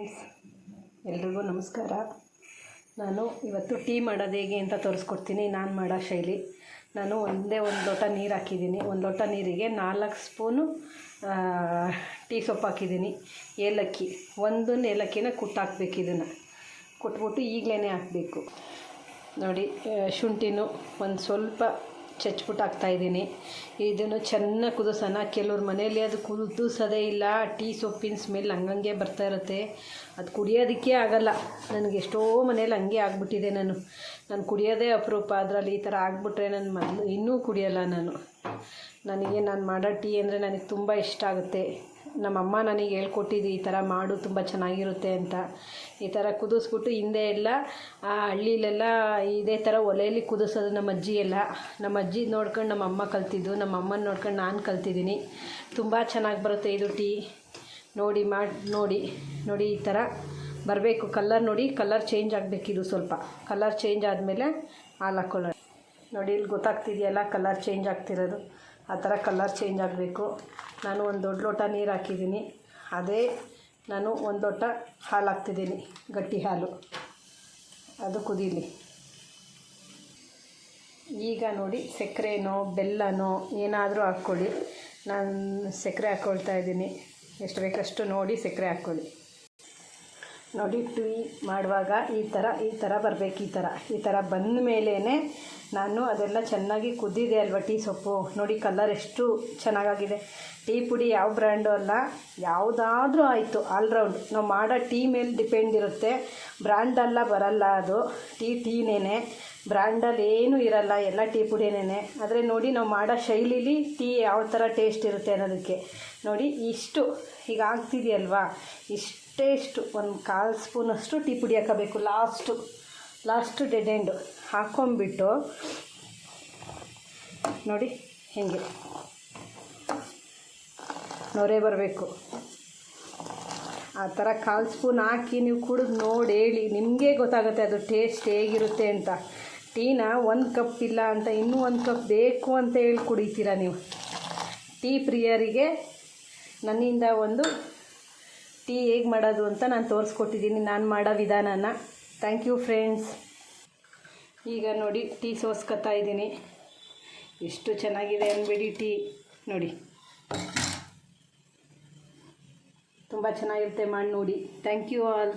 ಎಲ್ರಿಗೂ ನಮಸ್ಕಾರ. ನಾನು ಇವತ್ತು ಟೀ ಮಾಡೋದು ಹೇಗೆ ಅಂತ ತೋರಿಸ್ಕೊಡ್ತೀನಿ. ನಾನು ಮಾಡೋ ಶೈಲಿ. ನಾನು ಒಂದೇ ಒಂದು ಲೋಟ ನೀರು ಹಾಕಿದ್ದೀನಿ. ಒಂದು ಲೋಟ ನೀರಿಗೆ ನಾಲ್ಕು ಸ್ಪೂನು ಟೀ ಸೊಪ್ಪು ಹಾಕಿದ್ದೀನಿ. ಏಲಕ್ಕಿ. ಒಂದೊಂದು ಏಲಕ್ಕಿನ ಕುಟ್ಟಾಕ್ಬೇಕು ಇದನ್ನು. ಕುಟ್ಬಿಟ್ಟು ಈಗಲೇ ಹಾಕಬೇಕು. ನೋಡಿ ಶುಂಠಿನೂ ಒಂದು ಸ್ವಲ್ಪ ಚಚ್ಬಿಟ್ಟು ಹಾಕ್ತಾಯಿದ್ದೀನಿ ಇದನ್ನು ಚೆನ್ನಾಗಿ ಕುದಿಸೋಣ. ಕೆಲವ್ರ ಮನೇಲಿ ಅದು ಕುದಿಸೋದೇ ಇಲ್ಲ. ಟೀ ಸೊಪ್ಪಿನ ಸ್ಮೆಲ್ ಹಂಗಂಗೆ ಬರ್ತಾ ಇರುತ್ತೆ. ಅದು ಕುಡಿಯೋದಕ್ಕೆ ಆಗಲ್ಲ. ನನಗೆ ಎಷ್ಟೋ ಮನೇಲಿ ಹಂಗೆ ಆಗ್ಬಿಟ್ಟಿದೆ ನಾನು. ನಾನು ಕುಡಿಯೋದೇ ಅಪರೂಪ. ಅದರಲ್ಲಿ ಈ ಥರ ಆಗಿಬಿಟ್ರೆ ನಾನು ಮೊದಲು ಇನ್ನೂ ಕುಡಿಯೋಲ್ಲ ನಾನು. ನನಗೆ ನಾನು ಮಾಡೋ ಟೀ ಅಂದರೆ ನನಗೆ ತುಂಬ ಇಷ್ಟ ಆಗುತ್ತೆ. ನಮ್ಮಮ್ಮ ನನಗೆ ಹೇಳ್ಕೊಟ್ಟಿದ್ದು ಈ ಥರ ಮಾಡು, ತುಂಬ ಚೆನ್ನಾಗಿರುತ್ತೆ ಅಂತ. ಈ ಥರ ಕುದಿಸ್ಬಿಟ್ಟು ಹಿಂದೆ ಎಲ್ಲ, ಆ ಹಳ್ಳಿಲೆಲ್ಲ ಇದೇ ಥರ ಒಲೆಯಲ್ಲಿ ಕುದಿಸೋದು ನಮ್ಮ ಅಜ್ಜಿ ಎಲ್ಲ. ನಮ್ಮ ಅಜ್ಜಿ ನೋಡ್ಕೊಂಡು ನಮ್ಮ ಅಮ್ಮ ಕಲ್ತಿದ್ದು, ನಮ್ಮ ಅಮ್ಮನ ನೋಡ್ಕೊಂಡು ನಾನು ಕಲ್ತಿದ್ದೀನಿ. ತುಂಬ ಚೆನ್ನಾಗಿ ಬರುತ್ತೆ ಇದು ಟೀ. ನೋಡಿ ಮಾಡಿ, ನೋಡಿ ನೋಡಿ ಈ ಥರ ಬರಬೇಕು. ಕಲರ್ ನೋಡಿ, ಕಲರ್ ಚೇಂಜ್ ಆಗಬೇಕಿದು ಸ್ವಲ್ಪ. ಕಲರ್ ಚೇಂಜ್ ಆದಮೇಲೆ ಹಾಲು ನೋಡಿ, ಇಲ್ಲಿ ಗೊತ್ತಾಗ್ತಿದೆಯಲ್ಲ ಕಲರ್ ಚೇಂಜ್ ಆಗ್ತಿರೋದು. ಆ ಥರ ಕಲರ್ ಚೇಂಜ್ ಆಗಬೇಕು. ನಾನು ಒಂದು ದೊಡ್ಡ ಲೋಟ ನೀರು ಹಾಕಿದ್ದೀನಿ. ಅದೇ ನಾನು ಒಂದು ಲೋಟ ಹಾಲು ಹಾಕ್ತಿದ್ದೀನಿ, ಗಟ್ಟಿ ಹಾಲು. ಅದು ಕುದೀಲಿ. ಈಗ ನೋಡಿ ಸಕ್ಕರೆನೋ, ಬೆಲ್ಲನೋ ಏನಾದರೂ ಹಾಕ್ಕೊಳ್ಳಿ. ನಾನು ಸಕ್ಕರೆ ಹಾಕ್ಕೊಳ್ತಾ ಇದ್ದೀನಿ. ಎಷ್ಟು ಬೇಕಷ್ಟು ನೋಡಿ ಸಕ್ಕರೆ ಹಾಕ್ಕೊಳ್ಳಿ. ನೋಡಿ ಟೀ ಮಾಡುವಾಗ ಈ ಥರ ಈ ಥರ ಬರಬೇಕು, ಈ ಥರ ಈ ಥರ ಬಂದ ಮೇಲೇ ನಾನು ಅದೆಲ್ಲ ಚೆನ್ನಾಗಿ ಕುದ್ದಿದೆ ಅಲ್ವಾ ಟೀ ಸೊಪ್ಪು? ನೋಡಿ ಕಲರ್ ಎಷ್ಟು ಚೆನ್ನಾಗಾಗಿದೆ. ಟೀ ಪುಡಿ ಯಾವ ಬ್ರ್ಯಾಂಡು ಅಲ್ಲ, ಯಾವುದಾದ್ರೂ ಆಯಿತು ಆಲ್ರೌಂಡ್ ನಾವು ಮಾಡೋ ಟೀ ಮೇಲೆ ಡಿಪೆಂಡ್ ಇರುತ್ತೆ. ಬ್ರ್ಯಾಂಡೆಲ್ಲ ಬರಲ್ಲ ಅದು. ಟೀ ಟೀನೇ ಬ್ರ್ಯಾಂಡಲ್ಲಿ ಏನೂ ಇರಲ್ಲ, ಎಲ್ಲ ಟೀ ಪುಡಿನೇ ಆದರೆ ನೋಡಿ ನಾವು ಮಾಡೋ ಶೈಲಿಲಿ ಟೀ ಯಾವ ಥರ ಟೇಸ್ಟ್ ಇರುತ್ತೆ ಅನ್ನೋದಕ್ಕೆ. ನೋಡಿ ಇಷ್ಟು, ಈಗ ಆಗ್ತಿದೆಯಲ್ವಾ? ಇಷ್ಟೇ ಇಷ್ಟು, ಒಂದು ಕಾಲು ಸ್ಪೂನಷ್ಟು ಟೀ ಪುಡಿ ಹಾಕಬೇಕು ಲಾಸ್ಟು ಲಾಸ್ಟು ಡೆಡ್ ಎಂಡು ಹಾಕ್ಕೊಂಬಿಟ್ಟು ನೋಡಿ ಹೇಗೆ. ನೊರೆ ಬರಬೇಕು. ಆ ಥರ ಕಾಲು ಸ್ಪೂನ್ ಹಾಕಿ ನೀವು ಕುಡಿದು ನೋಡಿ ಹೇಳಿ, ನಿಮಗೆ ಗೊತ್ತಾಗುತ್ತೆ ಅದು ಟೇಸ್ಟ್ ಹೇಗಿರುತ್ತೆ ಅಂತ. ಟೀನ ಒಂದು ಕಪ್ ಇಲ್ಲ ಅಂತ ಇನ್ನೂ ಒಂದು ಕಪ್ ಬೇಕು ಅಂತ ಹೇಳಿ ಕುಡಿತೀರಾ ನೀವು? ಟೀ ಪ್ರಿಯರಿಗೆ ನನ್ನಿಂದ ಒಂದು ಟೀ ಹೇಗೆ ಮಾಡೋದು ಅಂತ ನಾನು ತೋರಿಸ್ಕೊಟ್ಟಿದ್ದೀನಿ. ನಾನು ಮಾಡೋ ವಿಧಾನನ. ಥ್ಯಾಂಕ್ ಯು ಫ್ರೆಂಡ್ಸ್ ಈಗ ನೋಡಿ, ಟೀ ಸೋಸ್ಕೊತಾ ಇದ್ದೀನಿ. ಎಷ್ಟು ಚೆನ್ನಾಗಿದೆ ಅನ್ಬೇಡಿ ಟೀ. ನೋಡಿ. ತುಂಬ ಚೆನ್ನಾಗಿರುತ್ತೆ ಮಾಡಿ ನೋಡಿ. Thank you all